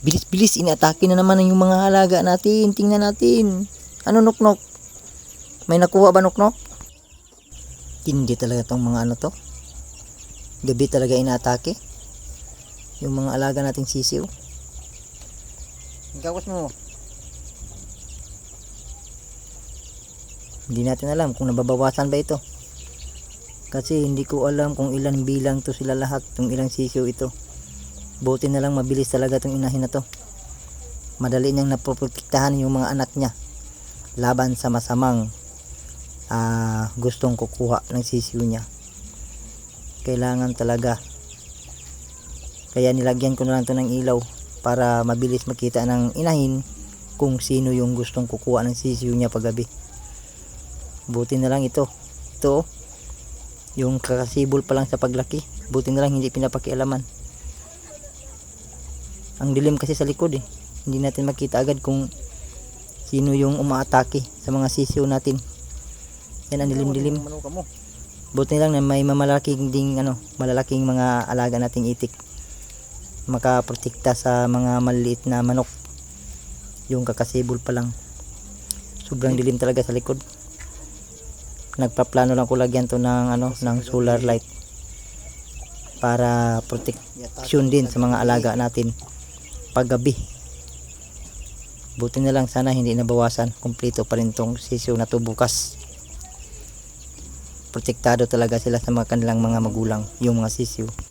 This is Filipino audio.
Bilis-bilis, inaatake na naman yung mga halaga natin. Tingnan natin. Ano nuknok? May nakuha ba nuknok? Hindi talaga tong mga ano to. Gabi talaga inaatake. Yung mga alaga nating sisiw. Gawas mo. Hindi natin alam kung nababawasan ba ito. Kasi hindi ko alam kung ilan bilang to sila lahat, yung ilang sisiw ito. Buti na lang mabilis talaga itong inahin na to. Madali niyang napoprotektahan yung mga anak niya laban sa masamang ah, gustong kukuha ng sisiw niya. Kailangan talaga. Kaya nilagyan ko na lang to ng ilaw para mabilis makita ng inahin kung sino yung gustong kukuha ng sisiw niya paggabi. Buti na lang ito. Ito, oh. yung kakasibol pa lang sa paglaki. Buti na lang hindi pinapakialaman. Ang dilim kasi sa likod eh. Hindi natin makita agad kung sino yung umaatake sa mga sisiw natin. Yan ang dilim-dilim. Buti lang na may mamalaking ding ano, malalaking mga alaga nating itik. Makaprotekta sa mga maliliit na manok. Yung kakasibol pa lang. Sobrang dilim talaga sa likod. Nagpaplano lang ko lagyan to ng ano, ng solar light para protection din sa mga alaga natin paggabi. Buti na lang sana hindi nabawasan. Kompleto pa rin tong sisiw na to bukas. Protektado talaga sila sa mga kanilang mga magulang, yung mga sisiw.